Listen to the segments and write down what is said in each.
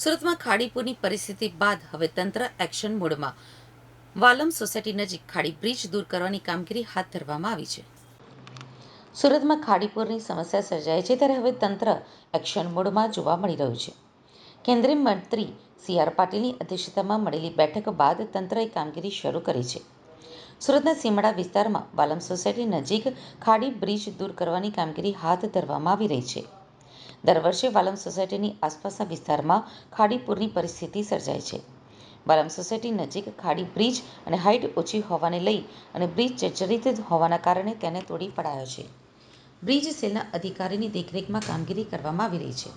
સુરતમાં ખાડીપુરની પરિસ્થિતિ બાદ હવે તંત્ર એક્શન મોડમાં. વાલમ સોસાયટી નજીક ખાડી બ્રિજ દૂર કરવાની કામગીરી હાથ ધરવામાં આવી છે. સુરતમાં ખાડીપુરની સમસ્યા સર્જાય છે ત્યારે હવે તંત્ર એક્શન મોડમાં જોવા મળી રહ્યું છે. કેન્દ્રીય મંત્રી સી આર પાટીલની અધ્યક્ષતામાં મળેલી બેઠક બાદ તંત્રએ કામગીરી શરૂ કરી છે. સુરતના સીમડા વિસ્તારમાં વાલમ સોસાયટી નજીક ખાડી બ્રિજ દૂર કરવાની કામગીરી હાથ ધરવામાં આવી રહી છે. દર વર્ષે વાલમ સોસાયટીની આસપાસના વિસ્તારમાં ખાડીપુરની પરિસ્થિતિ સર્જાય છે. વાલમ સોસાયટી નજીક ખાડી બ્રિજ અને હાઇટ ઓછી હોવાને લઈ અને બ્રિજ જર્જરિત હોવાના કારણે તેને તોડી પડાયો છે. બ્રિજ સેલના અધિકારીની દેખરેખમાં કામગીરી કરવામાં આવી રહી છે.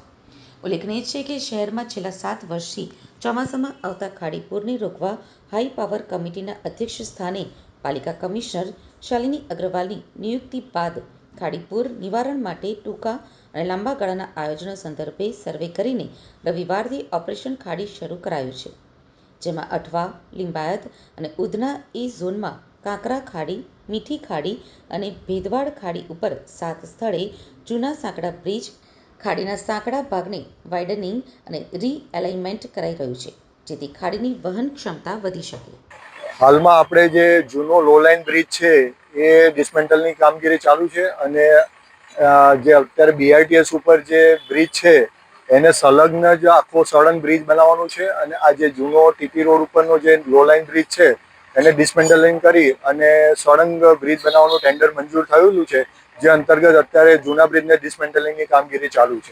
ઉલ્લેખનીય છે કે શહેરમાં છેલ્લા સાત વર્ષથી ચોમાસામાં આવતા ખાડીપુરને રોકવા હાઈ પાવર કમિટીના અધ્યક્ષ સ્થાને પાલિકા કમિશનર શાલિની અગ્રવાલની નિયુક્તિ બાદ ખાડીપુર નિવારણ માટે ટૂંકા અને લાંબા ગાળાના આયોજનો સંદર્ભે સર્વે કરીને રવિવારથી ઓપરેશન ખાડી શરૂ કરાયું છે, જેમાં અઠવા, લિંબાયત અને ઉધના એ ઝોનમાં કાંકરા ખાડી, મીઠી ખાડી અને ભેદવાડ ખાડી ઉપર સાત સ્થળે જૂના સાંકડા બ્રિજ, ખાડીના સાંકડા ભાગને વાઇડનિંગ અને રીએલાઇનમેન્ટ કરાઈ રહ્યું છે, જેથી ખાડીની વહન ક્ષમતા વધી શકે. હાલમાં આપણે જે જૂનો લો લાઇન બ્રિજ છે, એ ડિસમેન્ટલની કામગીરી ચાલુ છે અને જે અત્યારે બીઆરટીએસ ઉપર જે બ્રિજ છે, એને સંલગ્ન જ આખો સળંગ બ્રિજ બનાવવાનું છે અને આ જે જૂનો ટીટી રોડ ઉપરનો જે લો લાઇન બ્રિજ છે, એને ડિસમેન્ટલિંગ કરી અને સળંગ બ્રિજ બનાવવાનું ટેન્ડર મંજૂર થયેલું છે, જે અંતર્ગત અત્યારે જૂના બ્રિજને ડિસમેન્ટલિંગની કામગીરી ચાલુ છે.